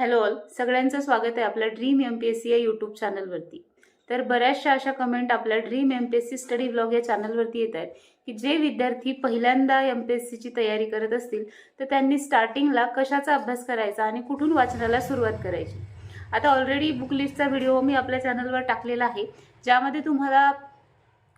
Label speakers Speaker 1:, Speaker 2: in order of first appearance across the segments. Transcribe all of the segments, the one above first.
Speaker 1: Hello all सगळ्यांचं स्वागत आहे आपल्या dream M P S C या यूट्यूब चॅनलवरती तर बऱ्याचशा अशा कमेंट आपल्या dream M P S C study blog या चॅनलवरती येत आहेत की जे विद्यार्थी पहिल्यांदा एम पी एस सीची तयारी करत असतील तर त्यांनी स्टार्टिंगला कशाचा अभ्यास करायचा आणि कुठून वाचनाला सुरुवात करायची. आता ऑलरेडी बुक लिस्टचा व्हिडिओ मी आपल्या चॅनलवर टाकलेला आहे ज्यामध्ये तुम्हाला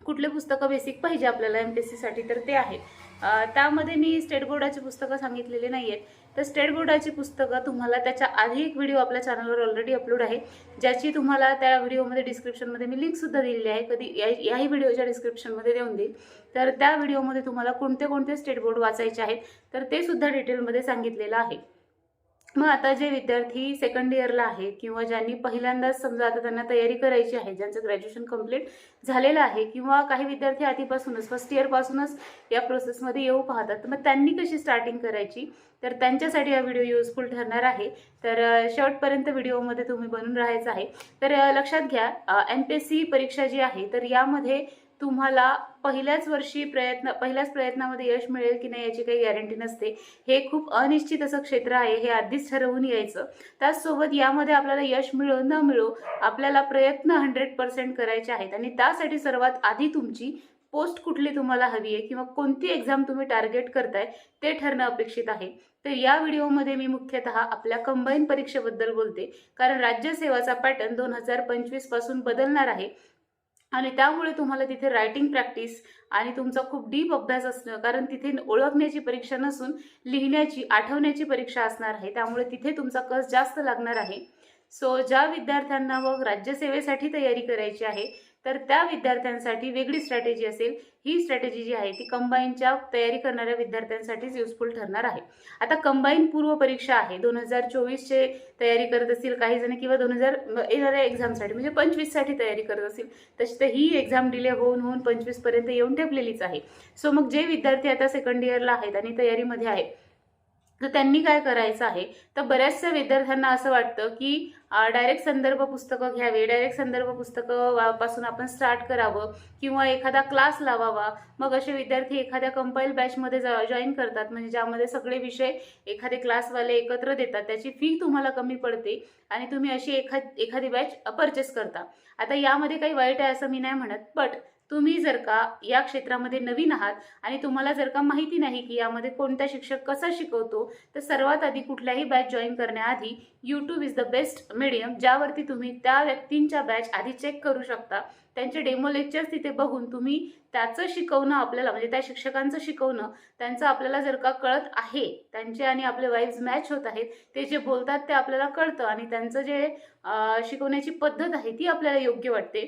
Speaker 1: कुठले पुस्तकं बेसिक पाहिजे आपल्याला एम पी एस सीसाठी तर ते आहे. त्यामध्ये मी स्टेट बोर्डाची पुस्तकं सांगितलेली नाही आहेत तर स्टेट बोर्डाची पुस्तकं तुम्हाला त्याच्या आधी एक व्हिडिओ आपल्या चॅनलवर ऑलरेडी अपलोड आहे. ज्याची तुम्हाला त्या व्हिडिओमध्ये डिस्क्रिप्शनमध्ये मी लिंकसुद्धा दिलेली आहे. कधी या याही व्हिडिओच्या डिस्क्रिप्शनमध्ये देऊन देईल. तर त्या व्हिडिओमध्ये तुम्हाला कोणते कोणते स्टेट बोर्ड वाचायचे आहेत तर ते सुद्धा डिटेलमध्ये सांगितलेलं आहे. मग आता जे विद्यार्थी सेकंड इयरला आहे किंवा ज्यांनी पहिल्यांदाच समजा आता त्यांना तयारी करायची आहे ज्यांचं ग्रॅज्युएशन कंप्लीट झालेलं आहे किंवा काही विद्यार्थी आधीपासूनच फर्स्ट इयरपासूनच या प्रोसेसमध्ये येऊ पाहतात तर मग त्यांनी कशी स्टार्टिंग करायची? तर त्यांच्यासाठी हा व्हिडिओ युजफुल ठरणार आहे. तर शेवटपर्यंत व्हिडिओमध्ये तुम्ही बनून राहायचं आहे. तर लक्षात घ्या एम पी एस सी परीक्षा जी आहे तर यामध्ये तुम्हाला पहिल्याच वर्षी प्रयत्न पहिल्याच प्रयत्नामध्ये यश मिळेल की नाही याची काही गॅरंटी नसते. हे खूप अनिश्चित असं क्षेत्र आहे हे आधीच ठरवून यायचं. त्याचसोबत यामध्ये आपल्याला यश मिळो न मिळो आपल्याला प्रयत्न हंड्रेड पर्सेंट करायचे आहेत. आणि त्यासाठी सर्वात आधी तुमची पोस्ट कुठली तुम्हाला हवी आहे किंवा कोणती एक्झाम तुम्ही टार्गेट करताय ते ठरणं अपेक्षित आहे. तर या व्हिडिओमध्ये मी मुख्यतः आपल्या कंबाईन परीक्षेबद्दल बोलते. कारण राज्यसेवाचा पॅटर्न दोन हजार पंचवीसपासून बदलणार आहे. आणि त्यामुळे तुम्हाला तिथे रायटिंग प्रॅक्टिस आणि तुमचा खूप डीप अभ्यास असणं कारण तिथे ओळखण्याची परीक्षा नसून लिहिण्याची आठवण्याची परीक्षा असणार आहे. त्यामुळे तिथे तुमचा कस जास्त लागणार आहे. सो ज्या विद्यार्थ्यांना मग राज्यसेवेसाठी तयारी करायची आहे तर त्या विद्यार्थ्यांसाठी वेगळी स्ट्रॅटेजी असेल. ही स्ट्रॅटेजी जी आहे ती कंबाईनच्या तयारी करणाऱ्या विद्यार्थ्यांसाठीच युजफुल ठरणार आहे. आता कंबाईन पूर्व परीक्षा आहे. दोन हजार चोवीसचे तयारी करत असतील काही जण किंवा दोन हजार येणाऱ्या एक्झामसाठी म्हणजे पंचवीससाठी तयारी करत असतील. तशी तर ही एक्झाम डिले होऊन होऊन पंचवीसपर्यंत येऊन ठेपलेलीच आहे. सो मग जे विद्यार्थी आता सेकंड इयरला आहेत आणि तयारीमध्ये आहेत तर त्यांनी काय करायचं आहे? तर बऱ्याचशा विद्यार्थ्यांना असं वाटतं की डायरेक्ट संदर्भ पुस्तकं घ्यावे डायरेक्ट संदर्भ पुस्तकं पासून आपण स्टार्ट करावं किंवा एखादा क्लास लावावा. मग असे विद्यार्थी एखाद्या कंपाईल बॅचमध्ये जॉईन करतात. म्हणजे ज्यामध्ये सगळे विषय एखादे क्लासवाले एकत्र देतात. त्याची फी तुम्हाला कमी पडते आणि तुम्ही अशी एखाद एखादी बॅच परचेस करता. आता यामध्ये काही वाईट आहे असं मी नाही म्हणत बट तुम्ही जर का या क्षेत्रामध्ये नवीन आहात आणि तुम्हाला जर का माहिती नाही की यामध्ये कोणता शिक्षक कसा शिकवतो तर सर्वात आधी कुठल्याही बॅच जॉईन करण्याआधी YouTube is the best medium ज्यावरती तुम्ही त्या व्यक्तींच्या बॅच आधी चेक करू शकता. त्यांचे डेमो लेक्चर्स तिथे बघून तुम्ही त्याचं शिकवणं आपल्याला म्हणजे त्या शिक्षकांचं शिकवणं त्यांचं आपल्याला जर का कळत आहे त्यांचे आणि आपले वाईफ मॅच होत आहेत ते जे बोलतात ते आपल्याला कळतं आणि त्यांचं जे शिकवण्याची पद्धत आहे ती आपल्याला योग्य वाटते.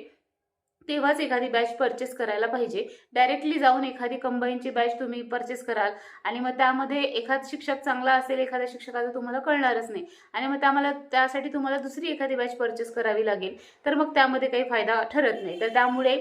Speaker 1: तेव्हाच एखादी बॅच परचेस करायला पाहिजे. डायरेक्टली जाऊन एखादी कंबाईनची बॅच तुम्ही परचेस कराल. आणि मग त्यामध्ये एखादा शिक्षक चांगला असेल एखाद्या शिक्षकाचं तुम्हाला कळणारच नाही. आणि मग त्याला त्यासाठी तुम्हाला दुसरी एखादी बॅच परचेस करावी लागेल. तर मग त्यामध्ये काही फायदा ठरत नाही. तर त्यामुळे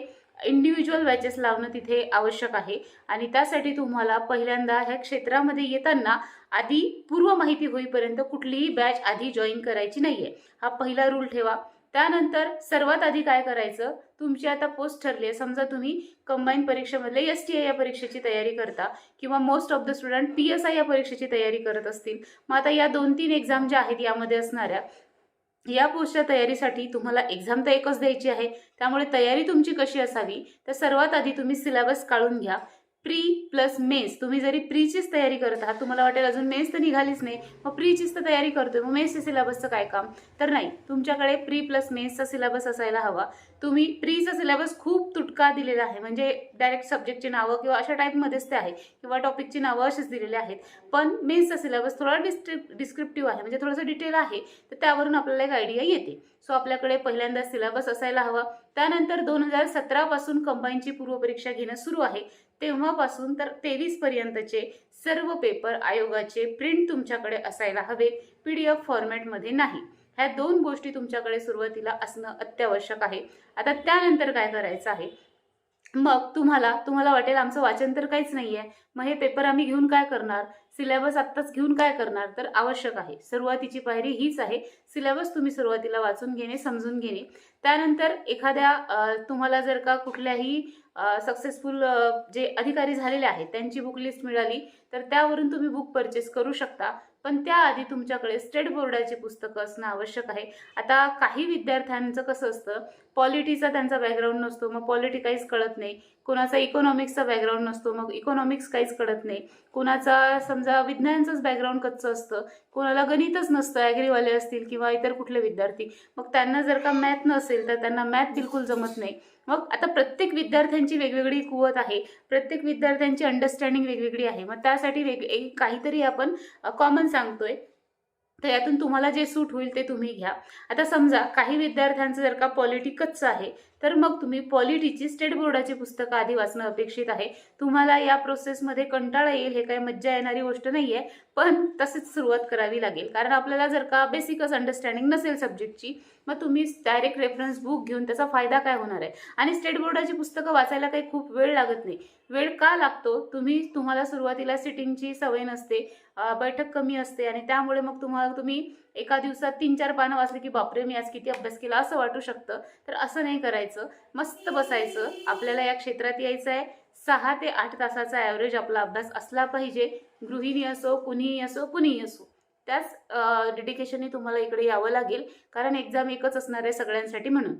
Speaker 1: इंडिव्हिज्युअल बॅचेस लावणं तिथे आवश्यक आहे. आणि त्यासाठी तुम्हाला पहिल्यांदा ह्या क्षेत्रामध्ये येताना आधी पूर्व माहिती होईपर्यंत कुठलीही बॅच आधी जॉईन करायची नाही आहे हा पहिला रूल ठेवा. त्यानंतर सर्वात आधी काय करायचं? तुमची आता पोस्ट ठरली आहे. समजा तुम्ही कंबाईन परीक्षेमधले एस टी आय या परीक्षेची तयारी करता किंवा most of the student P S I या परीक्षेची तयारी करत असतील. मग आता या दोन तीन एक्झाम ज्या आहेत यामध्ये असणाऱ्या या पोस्टच्या तयारीसाठी तुम्हाला एक्झाम तर एकच द्यायची आहे. त्यामुळे तयारी तुमची कशी असावी? तर सर्वात आधी तुम्ही सिलेबस काढून घ्या. Pre plus mains. तुम्ही जरी प्रीचीच तयारी करत आहात तुम्हाला वाटेल अजून मेस तर निघालीच नाही मग प्रीचीच तर तयारी करतोय मग मेसचे सिलेबसचं काय काम? तर नाही तुमच्याकडे प्री प्लस मेसचा सिलेबस असायला हवा. तुम्ही प्रीचा सिलेबस खूप तुटका दिलेला आहे म्हणजे डायरेक्ट सब्जेक्टची नावं किंवा अशा टाईपमध्येच ते आहे किंवा टॉपिकची नावं अशीच दिलेली आहेत. पण मेन्सचा सिलेबस थोडा डिस्क्रिप डिस्क्रिप्टिव्ह आहे म्हणजे थोडंसं डिटेल आहे तर त्यावरून आपल्याला एक आयडिया येते. सो आपल्याकडे पहिल्यांदा सिलेबस असायला हवा. त्यानंतर दोन हजार सतरापासून कंबाईनची पूर्वपरीक्षा घेणं सुरू आहे. तेव्हापासून तर तेवीस पर्यंतचे सर्व पेपर आयोगाचे प्रिंट तुमच्याकडे असायला हवे पी डी एफ फॉर्मॅटमध्ये नाही. ह्या दोन गोष्टी तुमच्याकडे सुरुवातीला असणं अत्यावश्यक आहे. आता त्यानंतर काय करायचं आहे? मग तुम्हाला तुम्हाला वाटेल आमचं वाचन तर काहीच नाही आहे मग हे पेपर आम्ही घेऊन काय करणार? सिलेबस आत्ताच घेऊन काय करणार? तर आवश्यक आहे. सुरुवातीची पायरी हीच आहे. सिलेबस तुम्ही सुरुवातीला वाचून घेणे समजून घेणे. त्यानंतर एखाद्या तुम्हाला जर का कुठल्याही सक्सेसफुल जे अधिकारी झालेले आहेत त्यांची बुक लिस्ट मिळाली तर त्यावरून तुम्ही बुक परचेस करू शकता. पण त्याआधी तुमच्याकडे स्टेट बोर्डाची पुस्तकं असणं आवश्यक आहे. आता काही विद्यार्थ्यांचं कसं असतं पॉलिटीचा त्यांचा बॅकग्राऊंड नसतो मग पॉलिटी काहीच कळत नाही. कुणाचा इकॉनॉमिक्सचा बॅकग्राऊंड नसतो मग इकॉनॉमिक्स काहीच कळत नाही. कुणाचा समजा विज्ञानचंच बॅकग्राऊंड कच्चं असतं कोणाला गणितच नसतं ॲग्रीवाले असतील किंवा इतर कुठले विद्यार्थी. मग त्यांना जर का मॅथ नसेल तर त्यांना मॅथ बिलकुल जमत नाही. मग आता प्रत्येक विद्यार्थ्यांची वेगवेगळी कुवत आहे प्रत्येक विद्यार्थ्यांची अंडरस्टँडिंग वेगवेगळी आहे. मग त्यासाठी वेग काहीतरी आपण कॉमन सांगतोय. तर यातून तुम्हाला जे सूट होईल ते तुम्ही घ्या. आता समजा काही विद्यार्थ्यांचं जर का पॉलिटिकच आहे तर मग तुम्ही पॉलिटीची स्टेट बोर्डाची पुस्तकं आधी वाचणं अपेक्षित आहे. तुम्हाला या प्रोसेसमध्ये कंटाळा येईल हे काही मज्जा येणारी गोष्ट नाही आहे पण तसेच सुरुवात करावी लागेल. कारण आपल्याला जर का बेसिकच अंडरस्टँडिंग नसेल सब्जेक्टची मग तुम्ही डायरेक्ट रेफरन्स बुक घेऊन त्याचा फायदा काय होणार आहे? आणि स्टेट बोर्डाची पुस्तकं वाचायला काही खूप वेळ लागत नाही. वेळ का लागतो? तुम्ही तुम्हाला सुरुवातीला सिटिंगची सवय नसते बैठक कमी असते आणि त्यामुळे मग तुम्हाला तुम्ही एका दिवसात तीन चार पानं वाचली की बापरे मी आज किती अभ्यास केला असं वाटू शकतं. तर असं नाही करायचं. मस्त बसायचं. आपल्याला या क्षेत्रात यायचं आहे. सहा ते आठ तासाचा ॲव्हरेज आपला अभ्यास असला पाहिजे. गृहिणी असो कुणीही असो कुणीही असो. त्याच डेडिकेशनने तुम्हाला इकडे यावं लागेल. कारण एक्झाम एकच असणार आहे सगळ्यांसाठी म्हणून.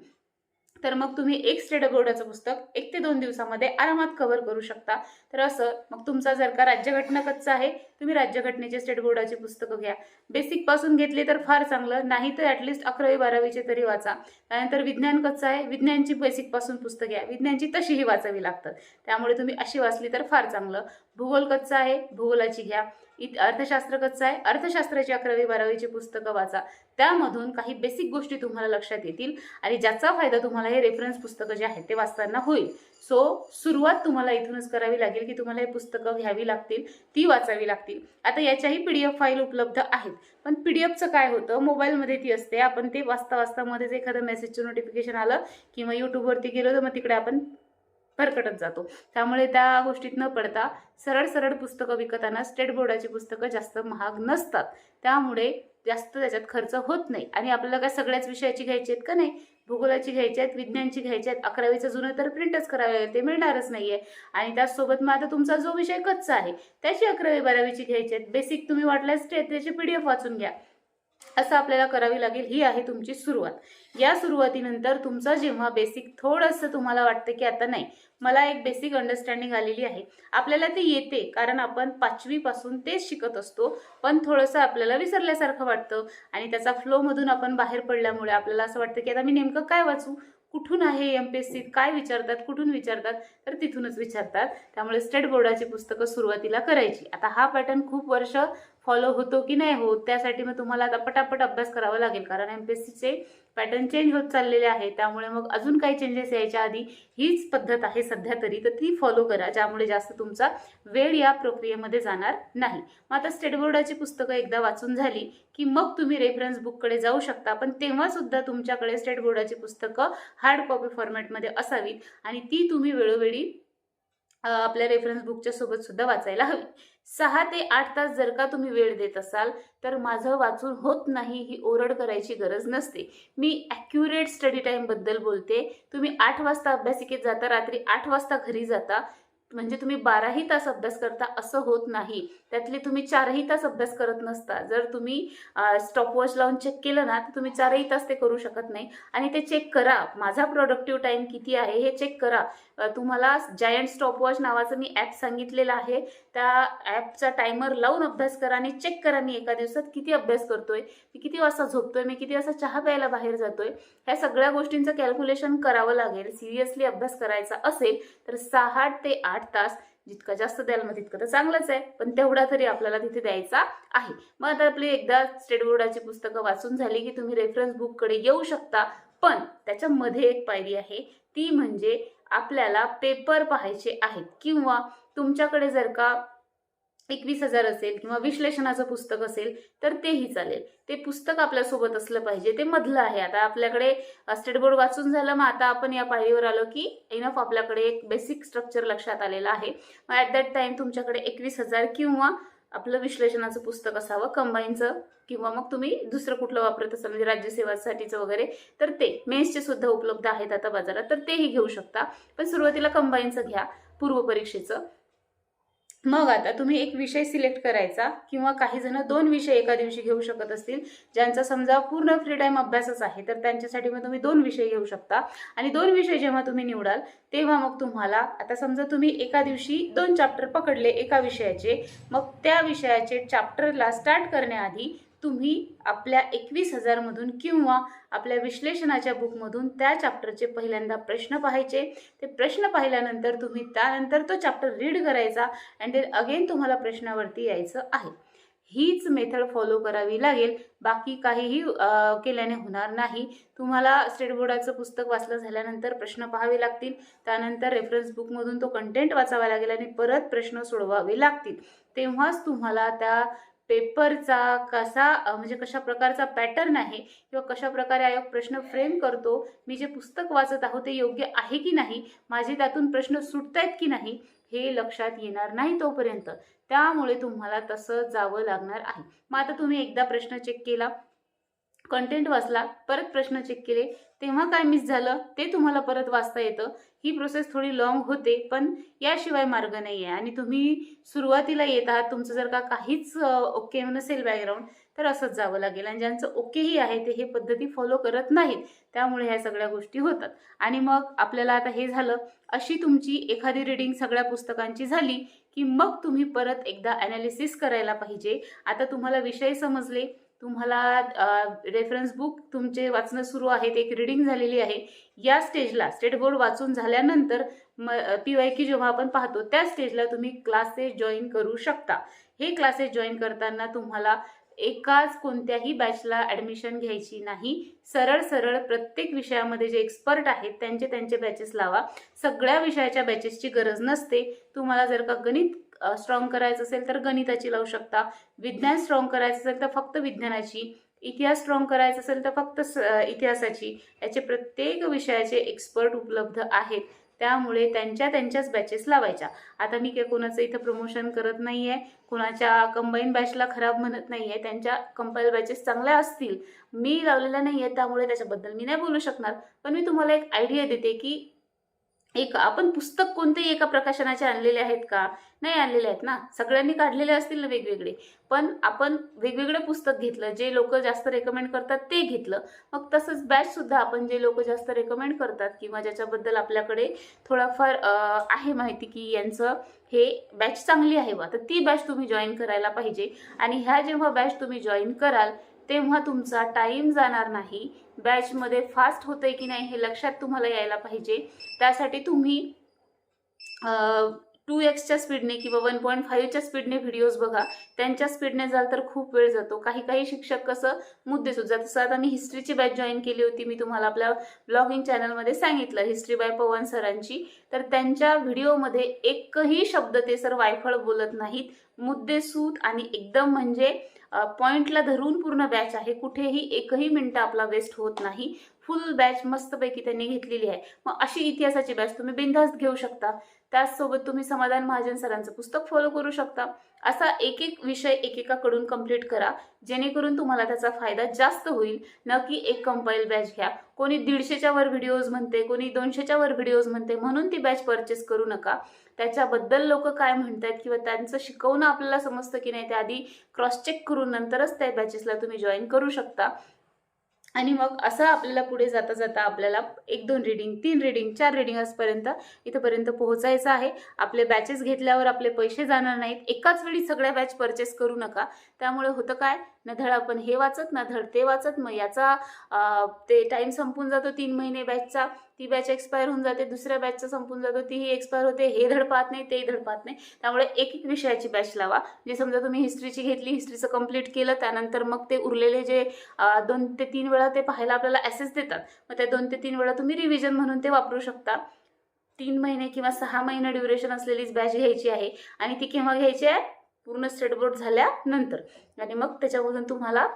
Speaker 1: तर मग तुम्ही एक स्टेट बोर्डाचं पुस्तक एक ते दोन दिवसामध्ये आरामात कव्हर करू शकता. तर असं मग तुमचा जर का राज्यघटना कच्चा आहे तुम्ही राज्यघटनेचे स्टेट बोर्डाची पुस्तकं घ्या. बेसिकपासून घेतले तर फार चांगलं नाही तर ॲटलिस्ट अकरावी बारावीचे तरी वाचा. त्यानंतर विज्ञान कच्चं आहे? विज्ञानची बेसिकपासून पुस्तक घ्या. विज्ञानची तशीही वाचावी लागतात. त्यामुळे तुम्ही अशी वाचली तर फार चांगलं. भूगोल कच्चा आहे? भूगोलाची घ्या. इत अर्थशास्त्र कच्चं आहे? अर्थशास्त्राची अकरावी बारावीची पुस्तकं वाचा. त्यामधून काही बेसिक गोष्टी तुम्हाला लक्षात येतील आणि ज्याचा फायदा तुम्हाला हे रेफरन्स पुस्तकं जे आहेत ते वाचताना होईल. सो सुरुवात तुम्हाला इथूनच करावी लागेल की तुम्हाला हे पुस्तकं घ्यावी लागतील ती वाचावी लागतील. आता याच्याही पी डी एफ फाईल उपलब्ध आहेत. पण पी डी एफचं काय होतं? मोबाईलमध्ये ती असते. आपण ते वाचता वाचता मध्येच एखादं मेसेजचं नोटिफिकेशन आलं किंवा यूट्यूबवरती गेलो तर मग तिकडे आपण भरकटत जातो. त्यामुळे त्या गोष्टीत न पडता सरळ सरळ पुस्तकं विकताना स्टेट बोर्डाची पुस्तकं जास्त महाग नसतात. त्यामुळे जास्त त्याच्यात खर्च होत नाही. आणि आपल्याला काय सगळ्याच विषयाची घ्यायची आहेत का नाही? भूगोलाची घ्यायची आहेत विज्ञानची घ्यायची आहेत अकरावीचं जुनं तर प्रिंटच करावे लागेल ते मिळणारच नाही आहे आणि त्याचसोबत मग आता तुमचा जो विषय कच्चा आहे त्याची अकरावी बारावीची घ्यायची आहेत बेसिक तुम्ही वाटल्यास त्याची पी डी एफ वाचून घ्या. असं आपल्याला करावी लागेल ही आहे तुमची सुरुवात. या सुरुवातीनंतर तुमचं जेव्हा बेसिक थोडंसं तुम्हाला वाटतं की आता नाही मला एक बेसिक अंडरस्टँडिंग आलेली आहे. आपल्याला ते येते कारण आपण पाचवीपासून तेच शिकत असतो पण थोडंसं आपल्याला विसरल्यासारखं वाटतं आणि त्याचा फ्लोमधून आपण बाहेर पडल्यामुळे आपल्याला असं वाटतं की आता मी नेमकं काय वाचू? कुठून आहे एम पी एस सीत काय विचारतात? कुठून विचारतात? तर तिथूनच विचारतात. त्यामुळे स्टेट बोर्डाची पुस्तकं सुरुवातीला करायची. आता हा पॅटर्न खूप वर्ष फॉलो होतो की नाही होत त्यासाठी मग तुम्हाला आता पटापट अभ्यास करावा लागेल. कारण एम पी एस सीचे पॅटर्न चेंज होत चाललेले आहे. त्यामुळे मग अजून काही चेंजेस यायच्या आधी हीच पद्धत आहे सध्या तरी तर ती फॉलो करा ज्यामुळे जास्त तुमचा वेळ या प्रक्रियेमध्ये जाणार नाही. मग आता स्टेट बोर्डाची पुस्तकं एकदा वाचून झाली की मग तुम्ही रेफरन्स बुककडे जाऊ शकता. पण तेव्हासुद्धा तुमच्याकडे स्टेट बोर्डाची पुस्तकं हार्ड कॉपी फॉर्मॅटमध्ये असावीत आणि ती तुम्ही वेळोवेळी आपल्या रेफरन्स बुकच्या सोबत सुद्धा वाचायला हवी. सहा ते आठ तास जर का तुम्ही वेळ देत असाल तर माझं वाचून होत नाही ही ओरड करायची गरज नसते. मी ॲक्युरेट स्टडी टाईमबद्दल बोलते. तुम्ही आठ वाजता अभ्यासिकेत जाता रात्री आठ वाजता घरी जाता. म्हणजे तुम्ही बाराही तास अभ्यास करता असं होत नाही. त्यातले तुम्ही चारही तास अभ्यास करत नसता. जर तुम्ही स्टॉपवॉच लावून चेक केलं ना तर तुम्ही चारही तास ते करू शकत नाही. आणि ते चेक करा. माझा प्रोडक्टिव्ह टाईम किती आहे हे चेक करा. तुम्हाला जायंट स्टॉपवॉच नावाचं मी ॲप सांगितलेलं आहे. त्या ॲपचा टायमर लावून अभ्यास करा आणि चेक करा मी एका दिवसात किती अभ्यास करतोय मी किती वाजता झोपतोय मी किती वाजता चहा प्यायला बाहेर जातोय. ह्या सगळ्या गोष्टींचं कॅल्क्युलेशन करावं लागेल. सिरियसली अभ्यास करायचा असेल तर सहा ते आठ तास जितका जास्त द्याल मग तितकं तर चांगलंच आहे. पण तेवढा तरी आपल्याला तिथे द्यायचा आहे. मग आता आपली एकदा स्टेट बोर्डाची पुस्तकं वाचून झाली की तुम्ही रेफरन्स बुककडे येऊ शकता. पण त्याच्यामध्ये एक पायरी आहे. ती म्हणजे आपल्याला पेपर पाहायचे आहेत. किंवा तुमच्याकडे जर का एकवीस हजार असेल किंवा विश्लेषणाचं पुस्तक असेल तर तेही चालेल. ते पुस्तक आपल्यासोबत असलं पाहिजे. ते मधलं आहे. आता आपल्याकडे स्टेट बोर्ड वाचून झालं मग आता आपण या पायरीवर आलो की इनफ आपल्याकडे एक बेसिक स्ट्रक्चर लक्षात आलेलं आहे. मग ॲट दॅट टाइम तुमच्याकडे एकवीस हजार किंवा आपलं विश्लेषणाचं पुस्तक असावं कंबाईनचं किंवा मग तुम्ही दुसरं कुठलं वापरत असाल म्हणजे राज्यसेवासाठीचं वगैरे तर ते मेन्सचे सुद्धा उपलब्ध आहेत आता बाजारात तर तेही घेऊ शकता. पण सुरुवातीला कंबाईनचं घ्या पूर्व परीक्षेचं. मग आता तुम्ही एक विषय सिलेक्ट करायचा किंवा काही जण दोन विषय एका दिवशी घेऊ शकत असतील ज्यांचा समजा पूर्ण फ्री टाईम अभ्यासच आहे तर त्यांच्यासाठी मग तुम्ही दोन विषय घेऊ शकता. आणि दोन विषय जेव्हा तुम्ही निवडाल तेव्हा मग तुम्हाला आता समजा तुम्ही एका दिवशी दोन चॅप्टर पकडले एका विषयाचे मग त्या विषयाचे चॅप्टरला स्टार्ट करण्याआधी तुम्ही आपल्या एकवीस हजारमधून किंवा आपल्या विश्लेषणाच्या बुकमधून त्या चॅप्टरचे पहिल्यांदा प्रश्न पाहायचे. ते प्रश्न पाहिल्यानंतर तुम्ही त्यानंतर तो चॅप्टर रीड करायचा अँड देन अगेन तुम्हाला प्रश्नावरती यायचं आहे. हीच मेथड फॉलो करावी लागेल. बाकी काहीही केल्याने होणार नाही. तुम्हाला स्टेट बोर्डाचं पुस्तक वाचलं झाल्यानंतर प्रश्न पाहावे लागतील. त्यानंतर रेफरन्स बुकमधून तो कंटेंट वाचावा लागेल आणि परत प्रश्न सोडवावे लागतील. तेव्हाच तुम्हाला त्या पेपरचा कसा म्हणजे कशा प्रकारचा पॅटर्न आहे किंवा कशा प्रकारे आयोग प्रश्न फ्रेम करतो मी जे पुस्तक वाचत आहो ते योग्य आहे की नाही माझे त्यातून प्रश्न सुटतायत की नाही हे लक्षात येणार नाही तोपर्यंत. त्यामुळे तुम्हाला तसं जावं लागणार आहे. मग आता तुम्ही एकदा प्रश्न चेक केला. कंटेंट वाचला परत प्रश्न चेक केले तेव्हा काय मिस झालं? ते तुम्हाला परत वाचता येतं. ही प्रोसेस थोडी लॉंग होते पण याशिवाय मार्ग नाही आहे आणि तुम्ही सुरुवातीला येत आहात तुमचं जर का काहीच ओके नसेल बॅकग्राऊंड तर असंच जावं लागेल. आणि ज्यांचं ओकेही आहे ते हे पद्धती फॉलो करत नाहीत. त्यामुळे ह्या सगळ्या गोष्टी होतात. आणि मग आपल्याला आता हे झालं अशी तुमची एखादी रिडिंग सगळ्या पुस्तकांची झाली की मग तुम्ही परत एकदा ॲनालिसिस करायला पाहिजे. आता तुम्हाला विषय समजले तुम्हाला रेफरन्स बुक तुमचे वाचणं सुरू आहेत एक रिडिंग झालेली आहे. या स्टेजला स्टेट बोर्ड वाचून झाल्यानंतर म पी वाय की जेव्हा आपण पाहतो त्या स्टेजला तुम्ही क्लासेस जॉईन करू शकता. हे क्लासेस जॉईन करताना तुम्हाला एकाच कोणत्याही बॅचला ॲडमिशन घ्यायची नाही. सरळ सरळ प्रत्येक विषयामध्ये जे एक्सपर्ट आहेत त्यांचे त्यांचे बॅचेस लावा. सगळ्या विषयाच्या बॅचेसची गरज नसते. तुम्हाला जर का गणित स्ट्रॉंग करायचं असेल तर गणिताची लावू शकता. विज्ञान स्ट्रॉंग करायचं असेल तर फक्त विज्ञानाची. इतिहास स्ट्रॉंग करायचा असेल तर फक्त स इतिहासाची. याचे प्रत्येक विषयाचे एक्सपर्ट उपलब्ध आहेत. त्यामुळे त्यांच्या त्यांच्याच बॅचेस लावायच्या. आता मी काय कोणाचं इथं प्रमोशन करत नाही आहे कुणाच्या कंबाईन बॅचला खराब म्हणत नाही आहे त्यांच्या कंपाईल बॅचेस चांगल्या असतील. मी लावलेल्या नाही आहे त्यामुळे त्याच्याबद्दल मी नाही बोलू शकणार. पण मी तुम्हाला एक आयडिया देते की एक आपण पुस्तक कोणतेही एका प्रकाशनाचे आणलेले आहेत का? नाही आणलेले आहेत ना. सगळ्यांनी काढलेले असतील ना वेगवेगळे. पण आपण वेगवेगळं पुस्तक घेतलं जे लोक जास्त रेकमेंड करतात ते घेतलं. मग तसंच बॅच सुद्धा आपण जे लोक जास्त रेकमेंड करतात किंवा ज्याच्याबद्दल आपल्याकडे थोडाफार आहे माहिती की यांचं हे बॅच चांगली आहे बा तर ती बॅच तुम्ही जॉईन करायला पाहिजे. आणि ह्या जेव्हा बॅच तुम्ही जॉईन कराल तेव्हा तुमचा टाईम जाणार नाही. बॅचमध्ये फास्ट होतंय की नाही हे लक्षात तुम्हाला यायला पाहिजे. त्यासाठी तुम्ही टू एक्सच्या स्पीडने किंवा वन पॉईंट फाईव्हच्या स्पीडने व्हिडिओज बघा. त्यांच्या स्पीडने जाल तर खूप वेळ जातो. काही काही शिक्षक कसं मुद्दे सुद्धा जसं आता मी हिस्ट्रीची बॅच जॉईन केली होती मी तुम्हाला आपल्या ब्लॉगिंग चॅनलमध्ये सांगितलं हिस्ट्री बाय पवन सरांची. तर त्यांच्या व्हिडिओमध्ये एकही शब्द ते सर वायफळ बोलत नाहीत. मुद्देसूद आणि एकदम म्हणजे पॉइंटला धरून पूर्ण बॅच आहे. कुठेही एकही मिनटं आपला वेस्ट होत नाही. फुल बॅच मस्तपैकी त्यांनी घेतलेली आहे. मग अशी इतिहासाची बॅच तुम्ही बिनधास्त घेऊ शकता. त्याचसोबत तुम्ही समाधान महाजन सरांचं पुस्तक फॉलो करू शकता. असा एक एक विषय एकेकाकडून कंप्लीट करा. जेणेकरून तुम्हाला त्याचा फायदा जास्त होईल. न की एक कंपाईल बॅच घ्या. कोणी दीडशेच्या वर व्हिडिओज म्हणते कोणी दोनशेच्या वर व्हिडिओज म्हणते म्हणून ती बॅच परचेस करू नका. त्याच्याबद्दल लोक काय म्हणतात किंवा त्यांचं शिकवणं आपल्याला समजतं की नाही त्याआधी क्रॉस चेक करून नंतरच त्या बॅचेसला तुम्ही जॉईन करू शकता. आणि मग असं आपल्याला पुढे जाता जाता आपल्याला एक दोन रिडिंग तीन रिडिंग चार रिडिंग असपर्यंत इथंपर्यंत पोहोचायचं आहे. आपले बॅचेस घेतल्यावर आपले पैसे जाणार नाहीत. एकाच वेळी सगळ्या बॅच परचेस करू नका. त्यामुळे होतं काय? न धड आपण हे वाचत ना धड ते वाचत मग याचा ते टाईम संपून जातो तीन महिने बॅचचा ती बॅच एक्सपायर होऊन जाते दुसऱ्या बॅचचा संपून जातो तीही एक्सपायर होते हे धड पाहत नाही तेही धड पाहत नाही. त्यामुळे एक एक विषयाची बॅच लावा. जे समजा तुम्ही हिस्ट्रीची घेतली हिस्ट्रीचं कंप्लीट केलं त्यानंतर मग ते उरलेले जे दोन ते तीन वेळा ते पाहायला आपल्याला ॲसेस देतात. मग त्या दोन ते तीन वेळा तुम्ही रिव्हिजन म्हणून ते वापरू शकता. तीन महिने किंवा सहा महिने ड्युरेशन असलेलीच बॅच घ्यायची आहे. आणि ती केव्हा घ्यायची आहे? पूर्ण स्टेट बोर्ड झाल्यानंतर. आणि मग त्याच्यामधून तुम्हाला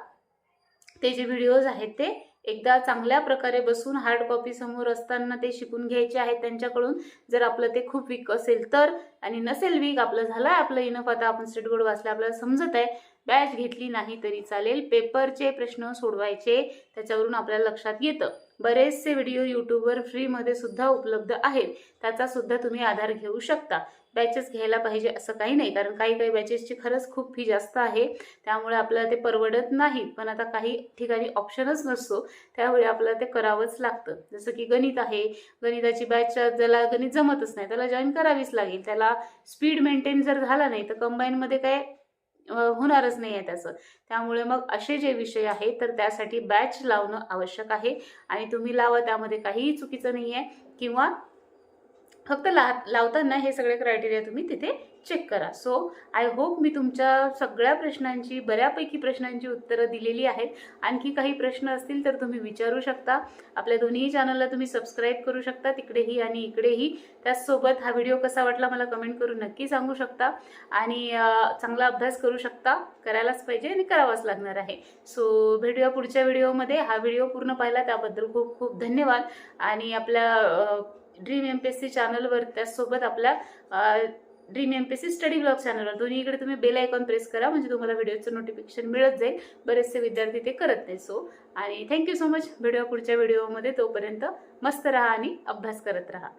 Speaker 1: ते जे व्हिडिओज आहेत ते एकदा चांगल्या प्रकारे बसून हार्ड कॉपी समोर असताना ते शिकून घ्यायचे आहेत त्यांच्याकडून. जर आपलं ते खूप वीक असेल तर आणि नसेल वीक आपलं झालं आहे आपलं इनफ आता आपण स्टेट बोर्ड वाचलं आपल्याला समजत आहे. बॅच घेतली नाही तरी चालेल. पेपरचे प्रश्न सोडवायचे त्याच्यावरून आपल्याला लक्षात येतं. बरेचसे व्हिडिओ यूट्यूबवर फ्रीमध्ये सुद्धा उपलब्ध आहेत. त्याचा सुद्धा तुम्ही आधार घेऊ शकता. बॅचेस घ्यायला पाहिजे असं काही नाही. कारण काही काही बॅचेसची खरंच खूप फी जास्त आहे. त्यामुळे आपल्याला ते परवडत नाही. पण आता काही ठिकाणी ऑप्शनच नसतो. त्यावेळी आपल्याला ते करावंच लागतं. जसं की गणित आहे. गणिताची बॅच ज्याला गणित जमतच नाही त्याला जॉईन करावीच लागेल. त्याला स्पीड मेंटेन जर झाला नाही तर कंबाईनमध्ये काय होणारच नाही आहे त्याचं. त्यामुळे मग असे जे विषय आहेत तर त्यासाठी बॅच लावणं आवश्यक आहे. आणि तुम्ही लावा त्यामध्ये काहीही चुकीचं नाही आहे किंवा फक्त ला लावताना हे सगळे क्रायटेरिया तुम्ही तिथे चेक करा. सो आय होप मी तुमच्या सगळ्या प्रश्नांची बऱ्यापैकी प्रश्नांची उत्तरं दिलेली आहेत. आणखी काही प्रश्न असतील तर तुम्ही विचारू शकता. आपल्या दोन्ही चॅनलला तुम्ही सबस्क्राईब करू शकता तिकडेही आणि इकडेही. त्याचसोबत हा व्हिडिओ कसा वाटला मला कमेंट करून नक्की सांगू शकता. आणि चांगला अभ्यास करू शकता. करायलाच पाहिजे आणि करावाच लागणार आहे. सो भेटूया पुढच्या व्हिडिओमध्ये हा व्हिडिओ पूर्ण पाहिला त्याबद्दल खूप खूप धन्यवाद. आणि आपल्या dream M P S C चॅनलवर त्याचसोबत आपल्या dream M P S C study blog चॅनलवर दोन्हीकडे तुम्ही बेल आयकॉन प्रेस करा म्हणजे तुम्हाला व्हिडिओचं नोटिफिकेशन मिळत जाईल. बरेचसे विद्यार्थी ते करत नाही. सो आणि थँक्यू सो मच व्हिडिओ पुढच्या व्हिडिओमध्ये तोपर्यंत मस्त राहा आणि अभ्यास करत राहा.